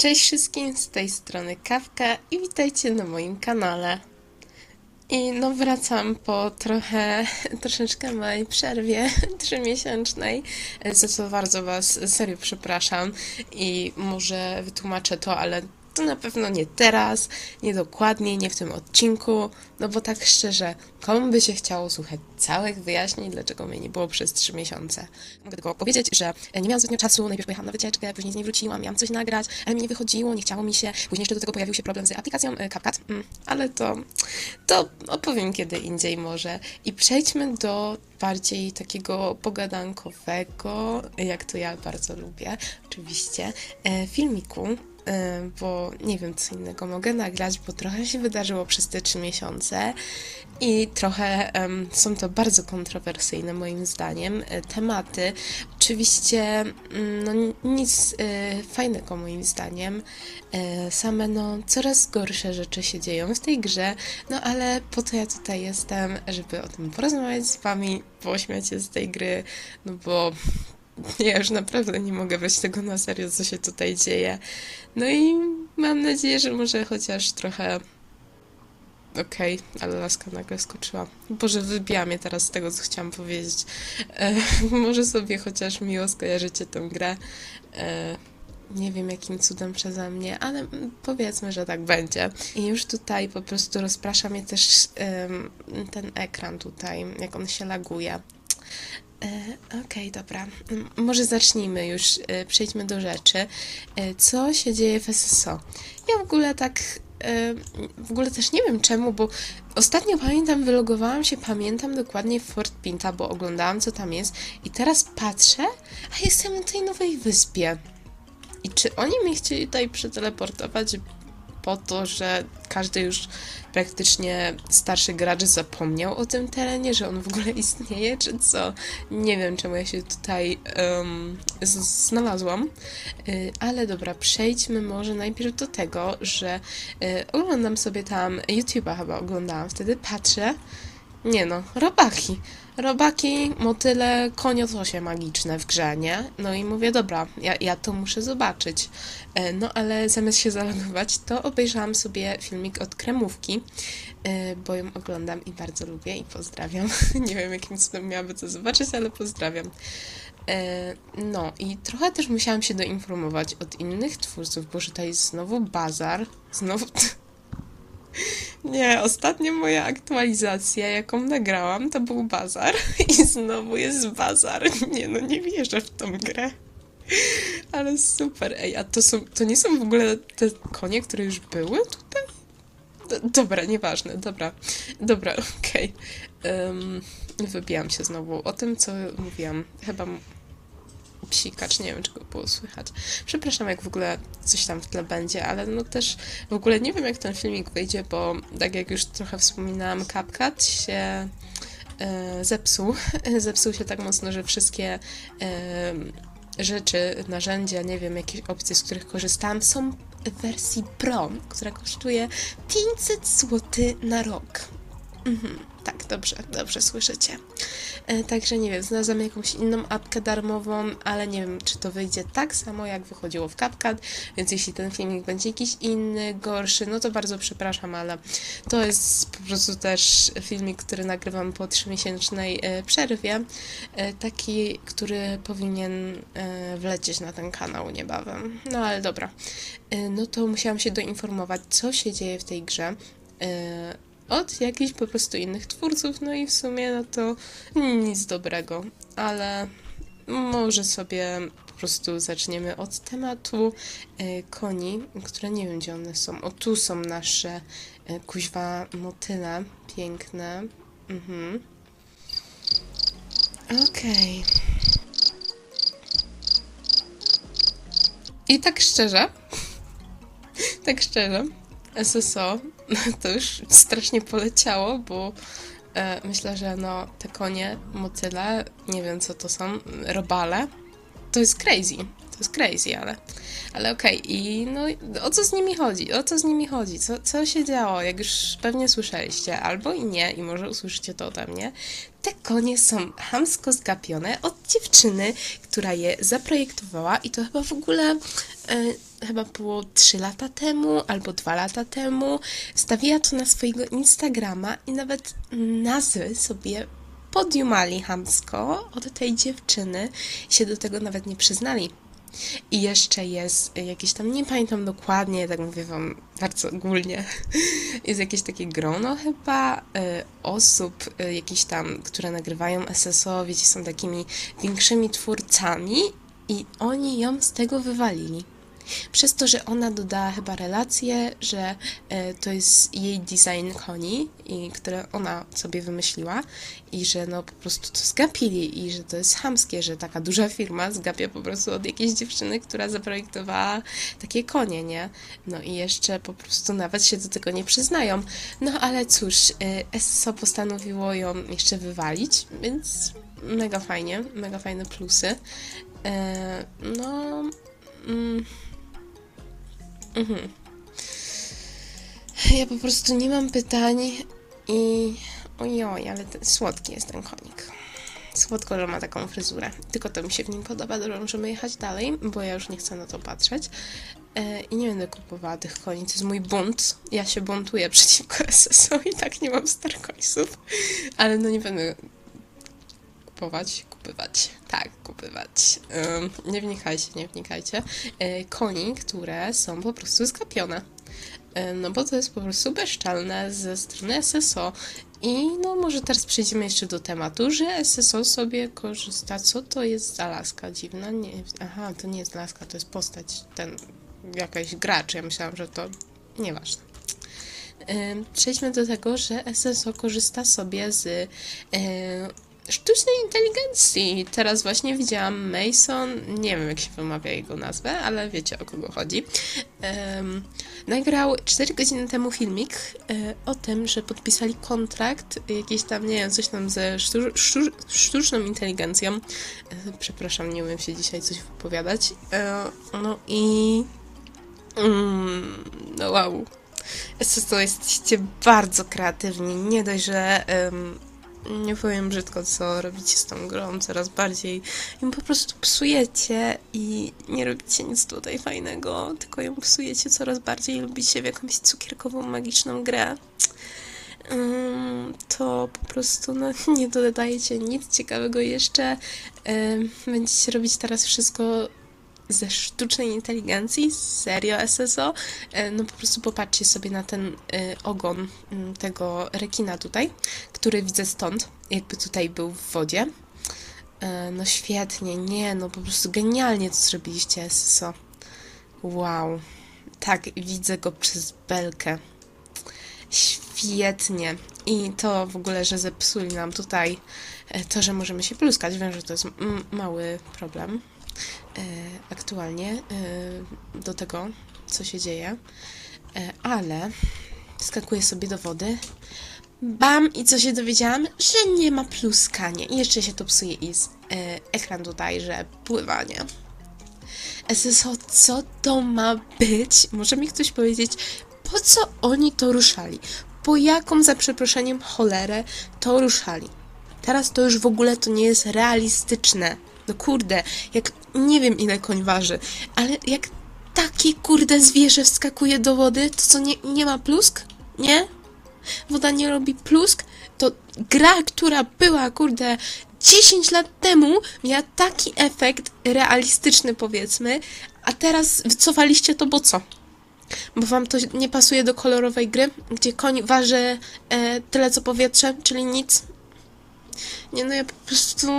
Cześć wszystkim, z tej strony Kawka i witajcie na moim kanale. I no wracam po trochę, troszeczkę małej przerwie trzymiesięcznej, za co bardzo Was serio przepraszam i może wytłumaczę to, ale to na pewno nie teraz, nie dokładnie, nie w tym odcinku, no bo tak szczerze, komu by się chciało słuchać całych wyjaśnień, dlaczego mnie nie było przez trzy miesiące? Mogę tylko powiedzieć, że nie miałam zbytnio czasu, najpierw pojechałam na wycieczkę, później z niej wróciłam, miałam coś nagrać, ale mi nie wychodziło, nie chciało mi się, później jeszcze do tego pojawił się problem z aplikacją e, CapCut, mm, ale to, to opowiem kiedy indziej może. I przejdźmy do bardziej takiego pogadankowego, jak to ja bardzo lubię, oczywiście, e, filmiku, bo nie wiem, co innego mogę nagrać, bo trochę się wydarzyło przez te trzy miesiące i trochę em, są to bardzo kontrowersyjne moim zdaniem e, tematy. Oczywiście mm, no, ni- nic e, fajnego moim zdaniem. E, Same no coraz gorsze rzeczy się dzieją w tej grze, no ale po to ja tutaj jestem, żeby o tym porozmawiać z wami, pośmiać się z tej gry, no bo ja już naprawdę nie mogę brać tego na serio, co się tutaj dzieje. No i mam nadzieję, że może chociaż trochę. Okej, ale laska nagle skoczyła. Boże, wybija mnie teraz z tego, co chciałam powiedzieć. E, może sobie chociaż miło skojarzycie tę grę. E, nie wiem jakim cudem przeze mnie, ale powiedzmy, że tak będzie. I już tutaj po prostu rozprasza mnie też ten ekran tutaj, jak on się laguje. E, Okej, dobra. M- Może zacznijmy już, e, przejdźmy do rzeczy. E, Co się dzieje w SSO? Ja w ogóle tak, w ogóle też nie wiem czemu, bo ostatnio pamiętam, wylogowałam się, pamiętam dokładnie Fort Pinta, bo oglądałam co tam jest i teraz patrzę, a jestem na tej nowej wyspie. I czy oni mnie chcieli tutaj przeteleportować po to, że każdy już praktycznie starszy gracz zapomniał o tym terenie, że on w ogóle istnieje, czy co? Nie wiem, czemu ja się tutaj z- znalazłam. Y, ale dobra, przejdźmy może najpierw do tego, że y, oglądam sobie tam YouTube'a chyba oglądałam, wtedy patrzę. Nie no, robaki. Robaki, motyle, koniotosie magiczne w grze, nie? No i mówię, dobra, ja, ja to muszę zobaczyć. E, No ale zamiast się zalogować, to obejrzałam sobie filmik od Kremówki, e, bo ją oglądam i bardzo lubię i pozdrawiam. Nie wiem, jakim cudem miałaby to zobaczyć, ale pozdrawiam. E, No i trochę też musiałam się doinformować od innych twórców, bo że to jest znowu bazar, znowu... Nie, ostatnia moja aktualizacja, jaką nagrałam, to był bazar i znowu jest bazar. Nie no, nie wierzę w tą grę. Ale super, ej, a to są, to nie są w ogóle te konie, które już były tutaj? D- dobra, nieważne, dobra, dobra, okej. Em, wybijam się znowu o tym, co mówiłam. Chyba psikacz, nie wiem, czego było słychać. Przepraszam, jak w ogóle coś tam w tle będzie, ale no też w ogóle nie wiem, jak ten filmik wyjdzie, bo tak jak już trochę wspominałam, CapCut się e, zepsuł. Zepsuł się tak mocno, że wszystkie e, rzeczy, narzędzia, nie wiem, jakieś opcje, z których korzystałam, są w wersji Pro, która kosztuje 500 zł na rok. Mhm, tak, dobrze, dobrze słyszycie. Także nie wiem, znalazłam jakąś inną apkę darmową, ale nie wiem, czy to wyjdzie tak samo, jak wychodziło w CapCut, więc jeśli ten filmik będzie jakiś inny, gorszy, no to bardzo przepraszam, ale to jest po prostu też filmik, który nagrywam po trzymiesięcznej e, przerwie, e, taki, który powinien e, wlecieć na ten kanał niebawem. No ale dobra, E, no to musiałam się doinformować, co się dzieje w tej grze. Od jakichś po prostu innych twórców, no i w sumie no to nic dobrego, ale może sobie po prostu zaczniemy od tematu e, koni, które nie wiem gdzie one są. O tu są nasze e, kuźwa motyle, piękne. Mhm. Okej. I tak szczerze, tak szczerze, SSO to już strasznie poleciało, bo e, myślę, że no te konie, motyle, nie wiem co to są, robale, to jest crazy. To jest crazy, ale, ale okej. I no o co z nimi chodzi? O co z nimi chodzi? Co, co się działo? Jak już pewnie słyszeliście, albo i nie, i może usłyszycie to ode mnie. Te konie są hamsko zgapione od dziewczyny, która je zaprojektowała i to chyba w ogóle e, chyba było 3 lata temu albo 2 lata temu. Wstawiła to na swojego Instagrama i nawet nazwy sobie podjumali hamsko od tej dziewczyny i się do tego nawet nie przyznali. I jeszcze jest jakieś tam, nie pamiętam dokładnie, tak mówię wam bardzo ogólnie, jest jakieś takie grono chyba y, osób, y, jakieś tam, które nagrywają SSO, wiecie, są takimi większymi twórcami i oni ją z tego wywalili. Przez to, że ona dodała chyba relację, że e, to jest jej design koni, i, które ona sobie wymyśliła i że no po prostu to zgapili i że to jest chamskie, że taka duża firma zgapia po prostu od jakiejś dziewczyny, która zaprojektowała takie konie, nie? No i jeszcze po prostu nawet się do tego nie przyznają. No ale cóż, e, SSO postanowiło ją jeszcze wywalić, więc mega fajnie, mega fajne plusy. E, no... Mm, Mhm. Ja po prostu nie mam pytań i ojoj, ale ten, słodki jest ten konik. Słodko, że ma taką fryzurę. Tylko to mi się w nim podoba. Dobra, możemy jechać dalej, bo ja już nie chcę na to patrzeć. E, I nie będę kupowała tych koni. To jest mój bunt. Ja się buntuję przeciwko SSO i tak nie mam Starcoinsów. Ale no nie będę kupować, kupywać, tak, kupywać. nie wnikajcie, nie wnikajcie. E, koni, które są po prostu zgapione. E, no bo to jest po prostu bezczelne ze strony SSO. I no może teraz przejdziemy jeszcze do tematu, że SSO sobie korzysta. Co to jest za laska dziwna? Nie, aha, to nie jest laska, to jest postać, ten jakaś gracz. Ja myślałam, że to nieważne. Przejdźmy do tego, że SSO korzysta sobie z sztucznej inteligencji. Teraz właśnie widziałam Mason, nie wiem jak się wymawia jego nazwę, ale wiecie o kogo chodzi. Um, nagrał 4 godziny temu filmik e, o tym, że podpisali kontrakt, jakiś tam, nie wiem, coś tam ze sztu, sztu, sztuczną inteligencją. E, przepraszam, nie umiem się dzisiaj coś wypowiadać. E, no i... Mm, no wow. Jesteście bardzo kreatywni. Nie dość, że um, nie powiem brzydko, co robicie z tą grą coraz bardziej. Ją po prostu psujecie i nie robicie nic tutaj fajnego, tylko ją psujecie coraz bardziej i lubicie w jakąś cukierkową, magiczną grę. Um, to po prostu no, nie dodajecie nic ciekawego jeszcze. Będziecie robić teraz wszystko ze sztucznej inteligencji, serio SSO, e, no po prostu popatrzcie sobie na ten e, ogon mm, tego rekina tutaj, który widzę stąd, jakby tutaj był w wodzie. E, no świetnie, nie, no po prostu genialnie to zrobiliście SSO. Wow. Tak, widzę go przez belkę. Świetnie. I to w ogóle, że zepsuli nam tutaj to, że możemy się pluskać. Wiem, że to jest mały problem. E, aktualnie e, do tego, co się dzieje, e, ale skakuję sobie do wody. Bam! I co się dowiedziałam? Że nie ma pluskania. I jeszcze się to psuje i jest ekran tutaj, że pływanie. SSO, co to ma być? Może mi ktoś powiedzieć, po co oni to ruszali? Po jaką, za przeproszeniem, cholerę to ruszali? Teraz to już w ogóle to nie jest realistyczne. No kurde, jak nie wiem ile koń waży, ale jak takie kurde zwierzę wskakuje do wody, to co nie, nie ma plusk? Nie? Woda nie robi plusk? To gra, która była kurde 10 lat temu, miała taki efekt realistyczny powiedzmy, a teraz wycofaliście to, bo co? Bo wam to nie pasuje do kolorowej gry, gdzie koń waży e, tyle co powietrze, czyli nic. Nie no, ja po prostu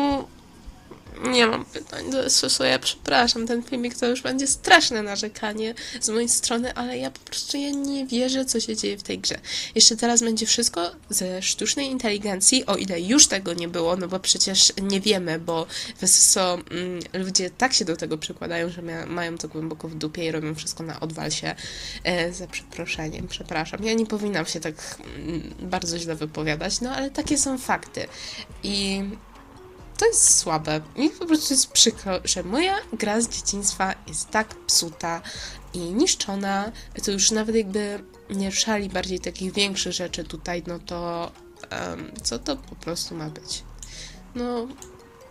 nie mam pytań do SSO, ja przepraszam, ten filmik to już będzie straszne narzekanie z mojej strony, ale ja po prostu ja nie wierzę, co się dzieje w tej grze. Jeszcze teraz będzie wszystko ze sztucznej inteligencji, o ile już tego nie było, no bo przecież nie wiemy, bo w SSO mm, ludzie tak się do tego przykładają, że mają to głęboko w dupie i robią wszystko na odwalsie e, za przeproszeniem, przepraszam. Ja nie powinnam się tak mm, bardzo źle wypowiadać, no ale takie są fakty. I to jest słabe. Mi po prostu jest przykro, że moja gra z dzieciństwa jest tak psuta i niszczona. To już nawet jakby nie ruszali bardziej takich większych rzeczy tutaj, no to um, co to po prostu ma być? No,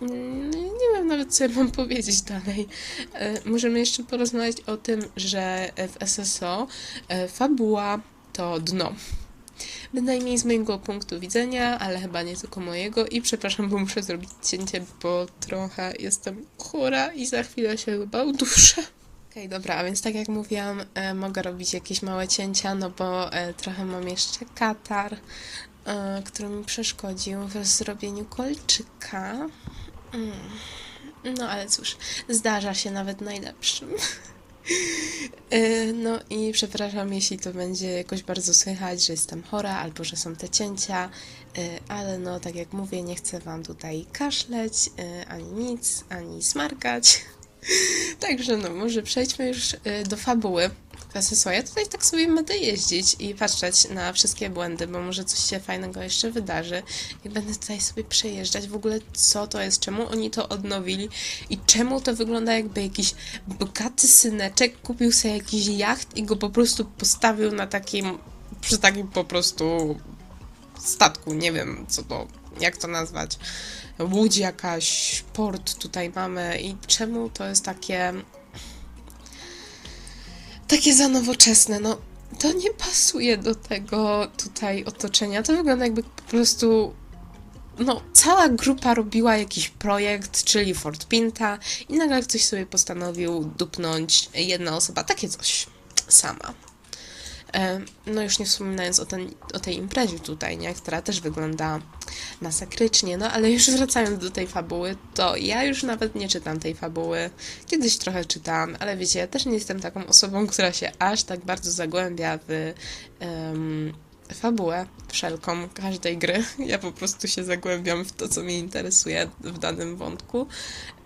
mm, nie wiem nawet, co ja mam powiedzieć dalej. E, Możemy jeszcze porozmawiać o tym, że w SSO e, fabuła to dno. Bynajmniej z mojego punktu widzenia, ale chyba nie tylko mojego. I przepraszam, bo muszę zrobić cięcie, bo trochę jestem chora i za chwilę się chyba uduszę. Okej, dobra, a więc tak jak mówiłam, e, mogę robić jakieś małe cięcia, no bo e, trochę mam jeszcze katar, e, który mi przeszkodził w zrobieniu kolczyka. Mm. No ale cóż, zdarza się nawet najlepszym. E, No i przepraszam, jeśli to będzie jakoś bardzo słychać, że jestem chora albo że są te cięcia, e, ale no tak jak mówię, nie chcę Wam tutaj kaszleć, e, ani nic, ani smarkać. Także no, może przejdźmy już do fabuły SSO. Ja tutaj tak sobie będę jeździć i patrzeć na wszystkie błędy, bo może coś się fajnego jeszcze wydarzy. I będę tutaj sobie przejeżdżać w ogóle, co to jest, czemu oni to odnowili i czemu to wygląda jakby jakiś bogaty syneczek kupił sobie jakiś jacht i go po prostu postawił na takim, przy takim po prostu statku, nie wiem co to, jak to nazwać, łódź jakaś, port tutaj mamy i czemu to jest takie takie za nowoczesne, no to nie pasuje do tego tutaj otoczenia, to wygląda jakby po prostu no, cała grupa robiła jakiś projekt, czyli Fort Pinta i nagle ktoś sobie postanowił dupnąć jedna osoba, takie coś, sama. E, No już nie wspominając o, ten, o tej imprezie tutaj, nie? która też wygląda masakrycznie, no ale już wracając do tej fabuły, to ja już nawet nie czytam tej fabuły. Kiedyś trochę czytałam, ale wiecie, ja też nie jestem taką osobą, która się aż tak bardzo zagłębia w em, fabułę wszelką każdej gry. Ja po prostu się zagłębiam w to, co mnie interesuje w danym wątku.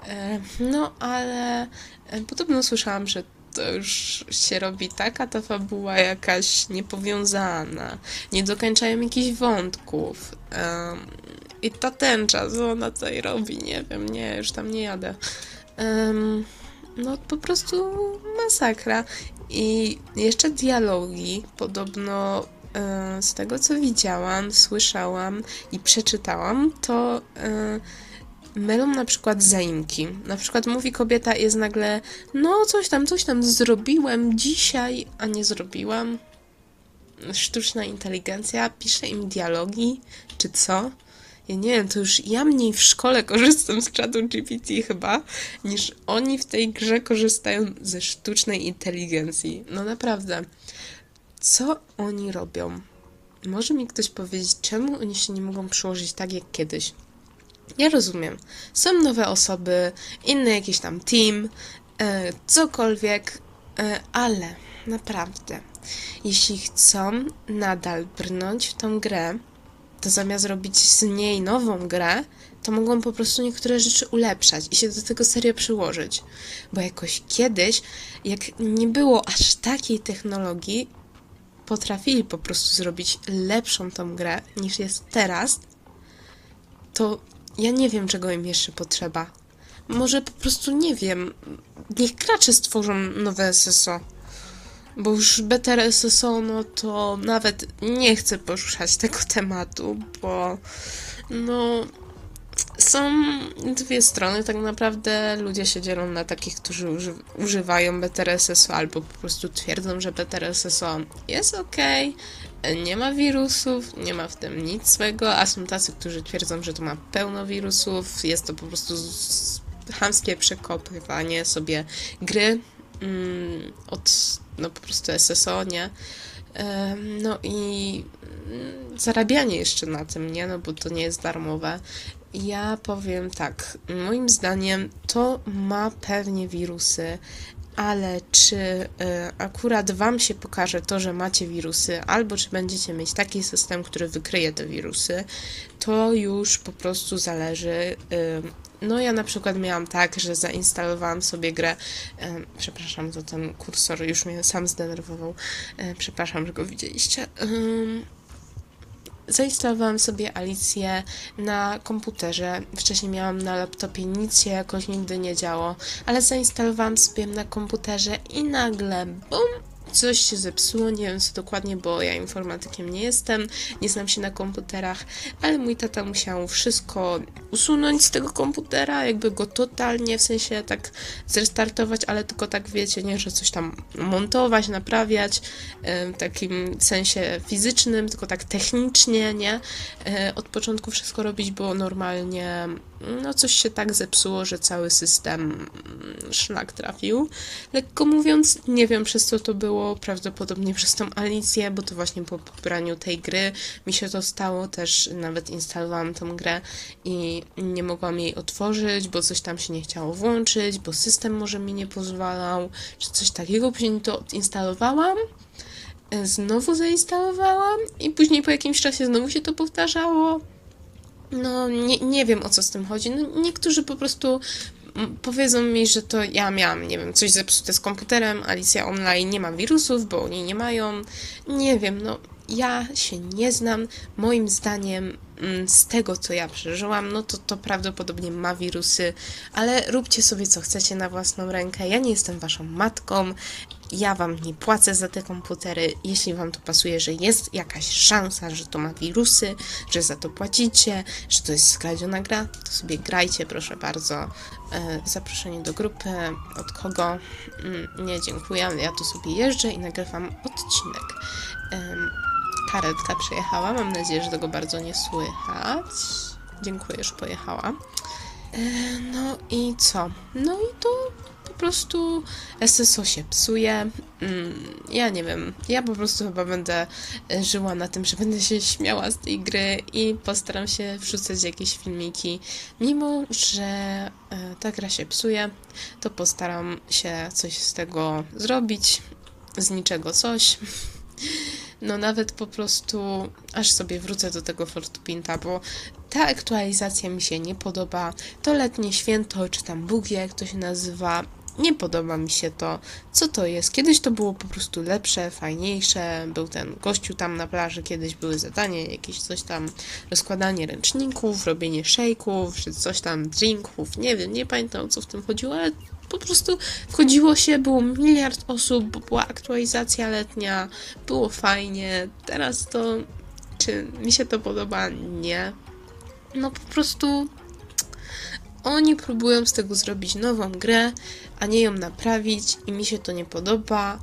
E, No ale e, podobno słyszałam, że to już się robi taka ta fabuła jakaś niepowiązana, nie dokończają jakichś wątków. Em, I ta tęcza, co ona tutaj robi, nie wiem, nie, już tam nie jadę. Em, no po prostu masakra. I jeszcze dialogi, podobno e, z tego co widziałam, słyszałam i przeczytałam, to e, mylą na przykład zaimki. Na przykład mówi kobieta jest nagle, no coś tam, coś tam zrobiłem dzisiaj, a nie zrobiłam. Sztuczna inteligencja pisze im dialogi, czy co? Ja nie wiem, to już ja mniej w szkole korzystam z czatu GPT chyba, niż oni w tej grze korzystają ze sztucznej inteligencji. No naprawdę. Co oni robią? Może mi ktoś powiedzieć, czemu oni się nie mogą przyłożyć tak jak kiedyś? Ja rozumiem. Są nowe osoby, inny jakiś tam team, e, cokolwiek, e, ale naprawdę, jeśli chcą nadal brnąć w tą grę, to zamiast robić z niej nową grę, to mogą po prostu niektóre rzeczy ulepszać i się do tego serio przyłożyć. Bo jakoś kiedyś, jak nie było aż takiej technologii, potrafili po prostu zrobić lepszą tą grę niż jest teraz, to ja nie wiem, czego im jeszcze potrzeba. Może po prostu nie wiem. Niech gracze stworzą nowe SSO. Bo już BTR SSO, no to nawet nie chcę poruszać tego tematu, bo no są dwie strony. Tak naprawdę ludzie się dzielą na takich, którzy uży używają BTR SSO albo po prostu twierdzą, że BTR SSO jest ok, nie ma wirusów, nie ma w tym nic złego, a są tacy, którzy twierdzą, że to ma pełno wirusów, jest to po prostu chamskie przekopywanie sobie gry mm, od no po prostu SSO, nie? No i mm, zarabianie jeszcze na tym, nie? No bo to nie jest darmowe. Ja powiem tak, moim zdaniem to ma pewnie wirusy, ale czy y, akurat Wam się pokaże to, że macie wirusy, albo czy będziecie mieć taki system, który wykryje te wirusy, to już po prostu zależy. y, no, ja na przykład miałam tak, że zainstalowałam sobie grę. em, przepraszam za ten kursor, już mnie sam zdenerwował. E, przepraszam, że go widzieliście. Em, Zainstalowałam sobie Alicję na komputerze. Wcześniej miałam na laptopie, nic się jakoś nigdy nie działo, ale zainstalowałam sobie na komputerze i nagle bum! Coś się zepsuło, nie wiem co dokładnie, bo ja informatykiem nie jestem, nie znam się na komputerach, ale mój tata musiał wszystko usunąć z tego komputera, jakby go totalnie, w sensie tak zrestartować, ale tylko tak wiecie, nie, że coś tam montować, naprawiać, w takim sensie fizycznym, tylko tak technicznie, nie, e, od początku wszystko robić, bo normalnie no coś się tak zepsuło, że cały system mm, szlak trafił. Lekko mówiąc, nie wiem przez co to było, prawdopodobnie przez tą Alicję, bo to właśnie po pobraniu tej gry mi się to stało, też nawet instalowałam tą grę i nie mogłam jej otworzyć, bo coś tam się nie chciało włączyć, bo system może mi nie pozwalał, czy coś takiego, później to odinstalowałam e, znowu zainstalowałam i później po jakimś czasie znowu się to powtarzało. No, nie, nie wiem o co z tym chodzi. No, niektórzy po prostu mm, powiedzą mi, że to ja miałam, nie wiem, coś zepsute z komputerem, Alicja Online nie ma wirusów, bo oni nie mają. Nie wiem, no ja się nie znam. Moim zdaniem, mm, z tego co ja przeżyłam, no to to prawdopodobnie ma wirusy, ale róbcie sobie co chcecie na własną rękę. Ja nie jestem waszą matką. Ja wam nie płacę za te komputery. Jeśli wam to pasuje, że jest jakaś szansa, że to ma wirusy, że za to płacicie, że to jest skradziona gra, to sobie grajcie, proszę bardzo. E, zaproszenie do grupy. Od kogo? Mm, Nie, dziękuję. Ja tu sobie jeżdżę i nagrywam odcinek. Karetka przyjechała. Mam nadzieję, że tego bardzo nie słychać. Dziękuję, że pojechała. E, No i co? No i to po prostu SSO się psuje. Mm, Ja nie wiem. Ja po prostu chyba będę żyła na tym, że będę się śmiała z tej gry i postaram się wrzucać jakieś filmiki. Mimo, że e, ta gra się psuje, to postaram się coś z tego zrobić. Z niczego coś. No nawet po prostu aż sobie wrócę do tego Fortpinta, bo ta aktualizacja mi się nie podoba. To letnie święto, czy tam Bóg wie, jak to się nazywa, nie podoba mi się to. Co to jest? Kiedyś to było po prostu lepsze, fajniejsze. Był ten gościu tam na plaży, kiedyś były zadania, jakieś coś tam, rozkładanie ręczników, robienie szejków, czy coś tam, drinków, nie wiem, nie pamiętam o co w tym chodziło, ale po prostu wchodziło się, było miliard osób, była aktualizacja letnia, było fajnie. Teraz to, czy mi się to podoba? Nie. No po prostu oni próbują z tego zrobić nową grę, a nie ją naprawić i mi się to nie podoba,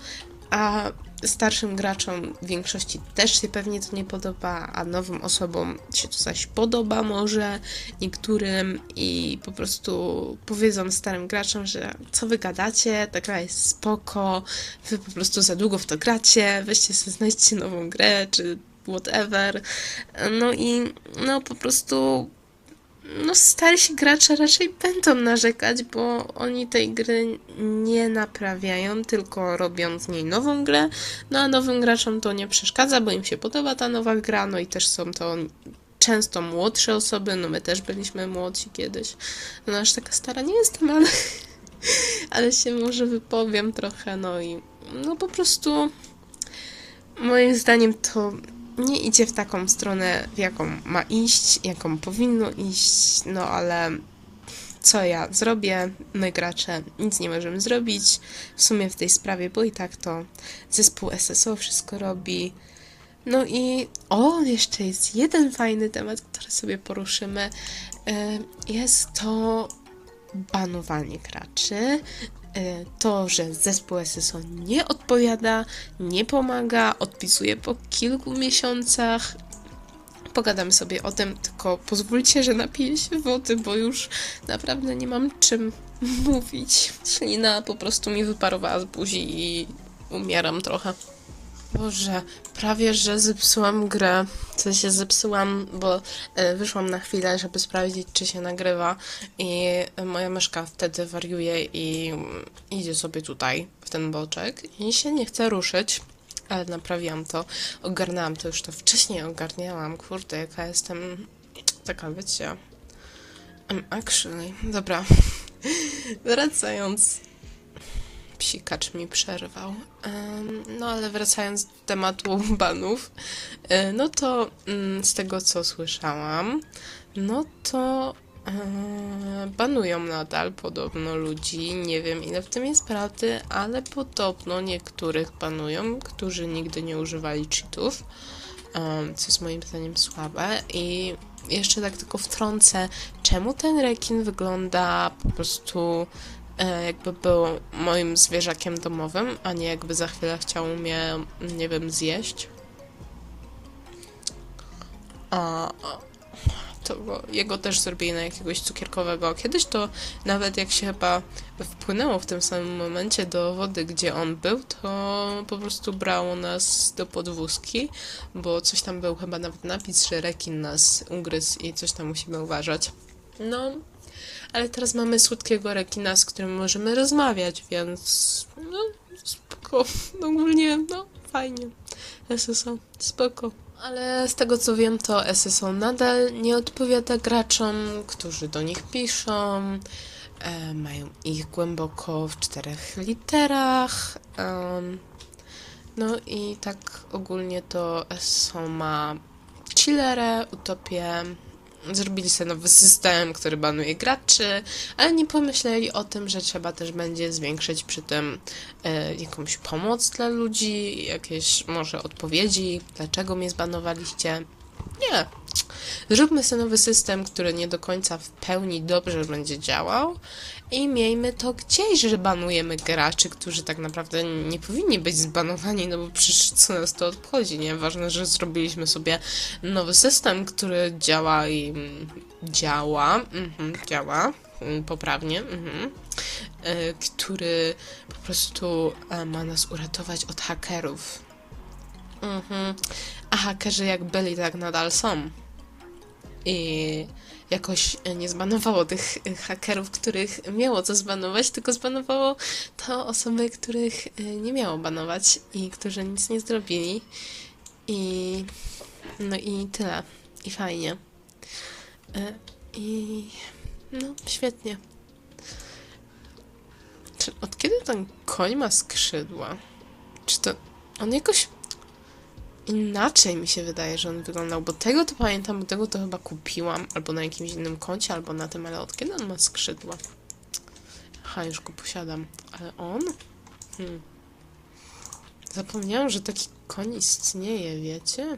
a starszym graczom w większości też się pewnie to nie podoba, a nowym osobom się to zaś podoba może niektórym i po prostu powiedzą starym graczom, że co wy gadacie, ta gra jest spoko, wy po prostu za długo w to gracie, weźcie sobie znajdźcie nową grę, czy whatever. No i no po prostu no starsi gracze raczej będą narzekać, bo oni tej gry nie naprawiają, tylko robią z niej nową grę. No a nowym graczom to nie przeszkadza, bo im się podoba ta nowa gra, no i też są to często młodsze osoby, no my też byliśmy młodzi kiedyś. No aż taka stara nie jestem, ale, ale się może wypowiem trochę, no i no po prostu moim zdaniem to nie idzie w taką stronę, w jaką ma iść, jaką powinno iść, no ale co ja zrobię? My gracze nic nie możemy zrobić w sumie w tej sprawie, bo i tak to zespół SSO wszystko robi. No i o, jeszcze jest jeden fajny temat, który sobie poruszymy. E, Jest to banowanie graczy. E, To, że zespół SSO nie odpowiada, nie pomaga, odpisuje po kilku miesiącach. Pogadamy sobie o tym, tylko pozwólcie, że napiję się wody, bo już naprawdę nie mam czym mówić. Ślina po prostu mi wyparowała z buzi i umieram trochę. Boże, prawie że zepsułam grę. W sensie zepsułam, bo e, wyszłam na chwilę, żeby sprawdzić, czy się nagrywa i moja myszka wtedy wariuje i mm, idzie sobie tutaj, w ten boczek i się nie chce ruszyć. Ale naprawiłam to, ogarnęłam to, już to wcześniej ogarniałam. Kurde, jaka jestem taka, wiecie... Um, actually, dobra. Wracając psikacz mi przerwał. No ale wracając do tematu banów, no to mm, z tego co słyszałam, no to banują nadal podobno ludzi. Nie wiem ile w tym jest prawdy, ale podobno niektórych banują, którzy nigdy nie używali cheatów. co jest moim zdaniem słabe. I jeszcze tak tylko wtrącę, czemu ten rekin wygląda po prostu jakby był moim zwierzakiem domowym, a nie jakby za chwilę chciał mnie, nie wiem, zjeść. A, to go, jego też zrobili na jakiegoś cukierkowego. Kiedyś to nawet jak się chyba wpłynęło w tym samym momencie do wody, gdzie on był, to po prostu brało nas do podwózki, bo coś tam był chyba nawet napis, że rekin nas ugryzł i coś tam musimy uważać. No, ale teraz mamy słodkiego rekina, z którym możemy rozmawiać, więc no, spoko. Ogólnie, no, fajnie. SSO, spoko. Ale z tego co wiem, to SSO nadal nie odpowiada graczom, którzy do nich piszą. E, mają ich głęboko w czterech literach. no i tak ogólnie to SSO ma chillerę, utopię. Zrobili sobie nowy system, który banuje graczy, ale nie pomyśleli o tym, że trzeba też będzie zwiększyć przy tym e, jakąś pomoc dla ludzi, jakieś może odpowiedzi, dlaczego mnie zbanowaliście. Nie. Zróbmy sobie nowy system, który nie do końca w pełni dobrze będzie działał i miejmy to gdzieś, że banujemy graczy, którzy tak naprawdę nie powinni być zbanowani, no bo przecież co nas to obchodzi, nie? Ważne, że zrobiliśmy sobie nowy system, który działa i działa, mhm, działa mm, poprawnie, mhm, e, który po prostu e, ma nas uratować od hakerów. Mhm. A hakerzy jak byli, tak nadal są. I jakoś nie zbanowało tych hakerów, których miało co zbanować, tylko zbanowało to osoby, których e, nie miało banować i którzy nic nie zrobili. I no i tyle. I fajnie. E, I no, świetnie. Czy od kiedy ten koń ma skrzydła? Czy to on jakoś inaczej mi się wydaje, że on wyglądał, bo tego to pamiętam, bo tego to chyba kupiłam, albo na jakimś innym koncie, albo na tym, ale od kiedy on ma skrzydła? Aha, już go posiadam. Ale on? Hmm. Zapomniałam, że taki koń istnieje, wiecie?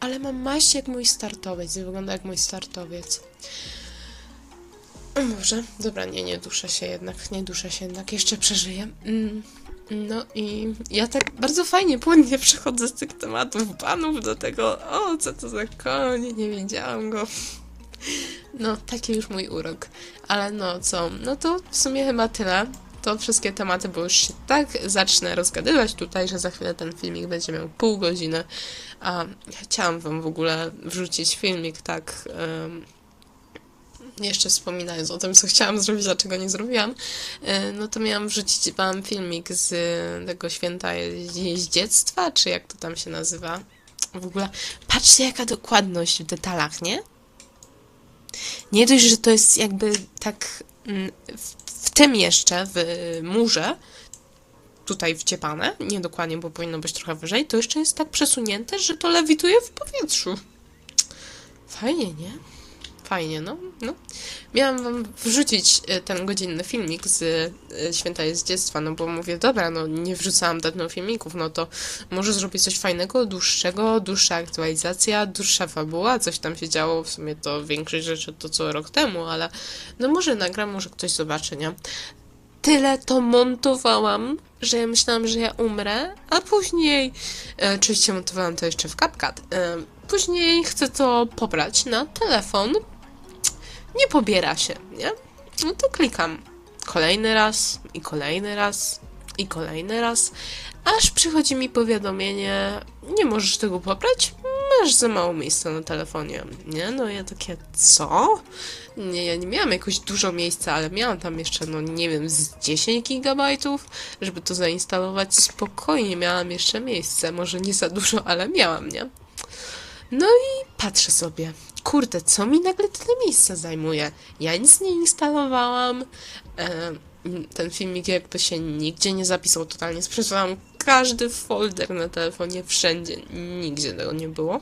Ale mam maść jak mój startowiec, wygląda jak mój startowiec. Może, dobra, nie, nie duszę się jednak, nie duszę się jednak, jeszcze przeżyję. Mm. No i ja tak bardzo fajnie, płynnie przechodzę z tych tematów banów do tego, o, co to za koń, nie wiedziałam go. No, taki już mój urok. Ale no co, no to w sumie chyba tyle. To wszystkie tematy, bo już się tak zacznę rozgadywać tutaj, że za chwilę ten filmik będzie miał pół godziny. A chciałam wam w ogóle wrzucić filmik tak... jeszcze wspominając o tym, co chciałam zrobić, dlaczego nie zrobiłam, e, no to miałam wrzucić wam filmik z tego święta jeździectwa, czy jak to tam się nazywa. W ogóle, patrzcie jaka dokładność w detalach, nie? Nie dość, że to jest jakby tak mm, w tym jeszcze, w murze, tutaj wciepane, nie dokładnie, bo powinno być trochę wyżej, to jeszcze jest tak przesunięte, że to lewituje w powietrzu. Fajnie, nie? Fajnie, no, no. Miałam wam wrzucić e, ten godzinny filmik z e, Święta Jeździectwa, no bo mówię, dobra, no nie wrzucałam dawno filmików, no to może zrobić coś fajnego, dłuższego, dłuższa aktualizacja, dłuższa fabuła, coś tam się działo, w sumie to większość rzeczy to co rok temu, ale no może nagram, może ktoś zobaczy, nie? Tyle to montowałam, że ja myślałam, że ja umrę, a później, e, oczywiście montowałam to jeszcze w CapCut, e, później chcę to pobrać na telefon, nie pobiera się, nie? No to klikam kolejny raz i kolejny raz i kolejny raz, aż przychodzi mi powiadomienie, nie możesz tego pobrać, masz za mało miejsca na telefonie, nie? No ja takie, co? Nie, ja nie miałam jakoś dużo miejsca, ale miałam tam jeszcze, no nie wiem, z 10 gigabajtów, żeby to zainstalować spokojnie, miałam jeszcze miejsce, może nie za dużo, ale miałam, nie? No i patrzę sobie, kurde, co mi nagle tyle miejsca zajmuje? Ja nic nie instalowałam. E, ten filmik jakby się nigdzie nie zapisał, totalnie sprzedałam każdy folder na telefonie, wszędzie, nigdzie tego nie było.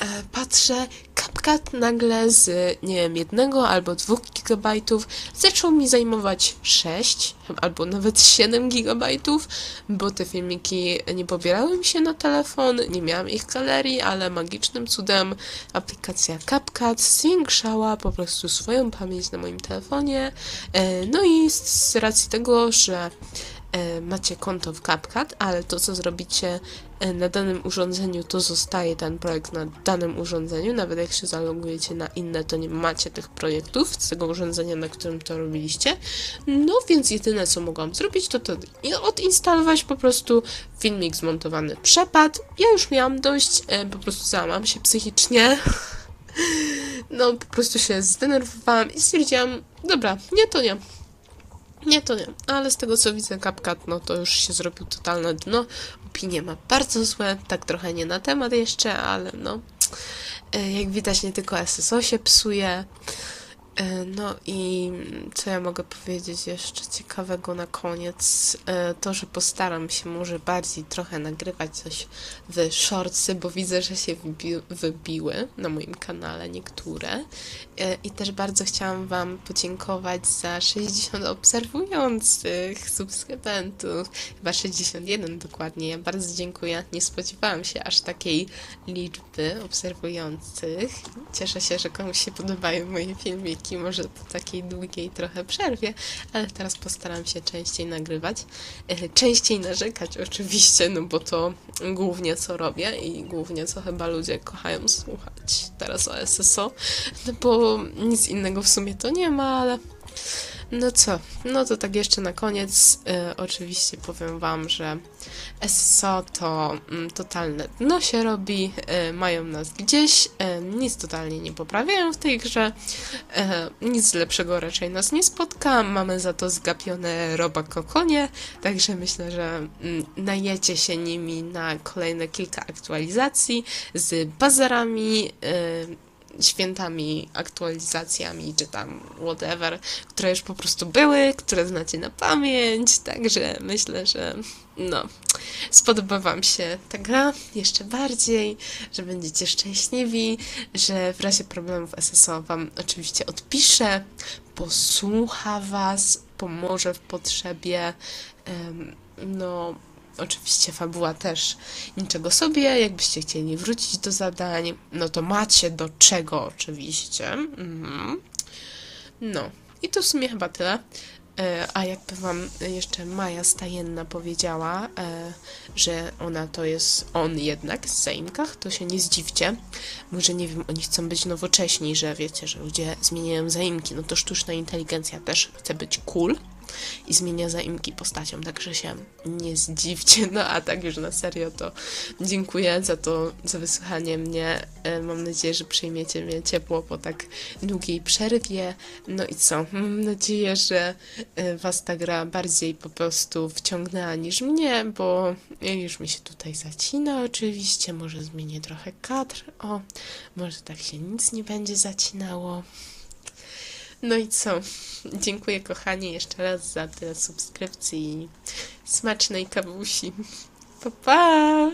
E, patrzę, CapCut nagle z, nie wiem, jednego albo dwóch gigabajtów zaczął mi zajmować 6 albo nawet 7 gigabajtów, bo te filmiki nie pobierały mi się na telefon, nie miałam ich galerii, ale magicznym cudem aplikacja CapCut zwiększała po prostu swoją pamięć na moim telefonie. E, No i z racji tego, że macie konto w CapCut, ale to, co zrobicie e, na danym urządzeniu, to zostaje ten projekt na danym urządzeniu. Nawet jak się zalogujecie na inne, to nie macie tych projektów z tego urządzenia, na którym to robiliście. No więc jedyne, co mogłam zrobić, to, to odinstalować po prostu filmik zmontowany przepadł. Ja już miałam dość, e, po prostu załamałam się psychicznie. No, po prostu się zdenerwowałam i stwierdziłam, dobra, nie, to nie. Nie, to nie. Ale z tego co widzę, CapCut, no to już się zrobił totalne dno. Opinie ma bardzo złe, tak trochę nie na temat jeszcze, ale no. E, Jak widać, nie tylko SSO się psuje. E, No i co ja mogę powiedzieć jeszcze ciekawego na koniec? E, To, że postaram się może bardziej trochę nagrywać coś w shortsy, bo widzę, że się wybi wybiły na moim kanale niektóre. E, I też bardzo chciałam Wam podziękować za 60 obserwujących subskrybentów. Chyba 61 dokładnie. Ja bardzo dziękuję. Nie spodziewałam się aż takiej liczby obserwujących. Cieszę się, że komuś się podobają moje filmiki. Może po takiej długiej trochę przerwie, ale teraz postaram się częściej nagrywać. E, Częściej narzekać oczywiście, no bo to głównie co robię i głównie co chyba ludzie kochają słuchać teraz o SSO. No bo nic innego w sumie to nie ma, ale no co, no to tak jeszcze na koniec e, oczywiście powiem Wam, że SSO to mm, totalne dno się robi, e, mają nas gdzieś, e, nic totalnie nie poprawiają w tej grze, e, nic lepszego raczej nas nie spotka, mamy za to zgapione roba kokonie, także myślę, że mm, najecie się nimi na kolejne kilka aktualizacji z bazarami, e, świętami, aktualizacjami, czy tam whatever, które już po prostu były, które znacie na pamięć, także myślę, że no, spodoba Wam się ta gra jeszcze bardziej, że będziecie szczęśliwi, że w razie problemów SSO Wam oczywiście odpiszę, posłucha Was, pomoże w potrzebie, no, Oczywiście fabuła też niczego sobie. Jakbyście chcieli wrócić do zadań, no to macie do czego oczywiście. Mhm. No. I to w sumie chyba tyle. E, A jakby wam jeszcze Maja Stajenna powiedziała, e, że ona to jest on jednak z zaimkach, to się nie zdziwcie. Może nie wiem, oni chcą być nowocześni, że wiecie, że ludzie zmieniają zaimki. No to sztuczna inteligencja też chce być cool i zmienia zaimki postacią, także się nie zdziwcie. No a tak już na serio to dziękuję za to, za wysłuchanie mnie. E, Mam nadzieję, że przyjmiecie mnie ciepło po tak długiej przerwie. No i co? Mam nadzieję, że e, Was ta gra bardziej po prostu wciągnęła niż mnie, bo już mi się tutaj zacina oczywiście. Może zmienię trochę kadr. O, może tak się nic nie będzie zacinało. No i co? Dziękuję kochani jeszcze raz za tyle subskrypcji i smacznej kawusi. Pa pa!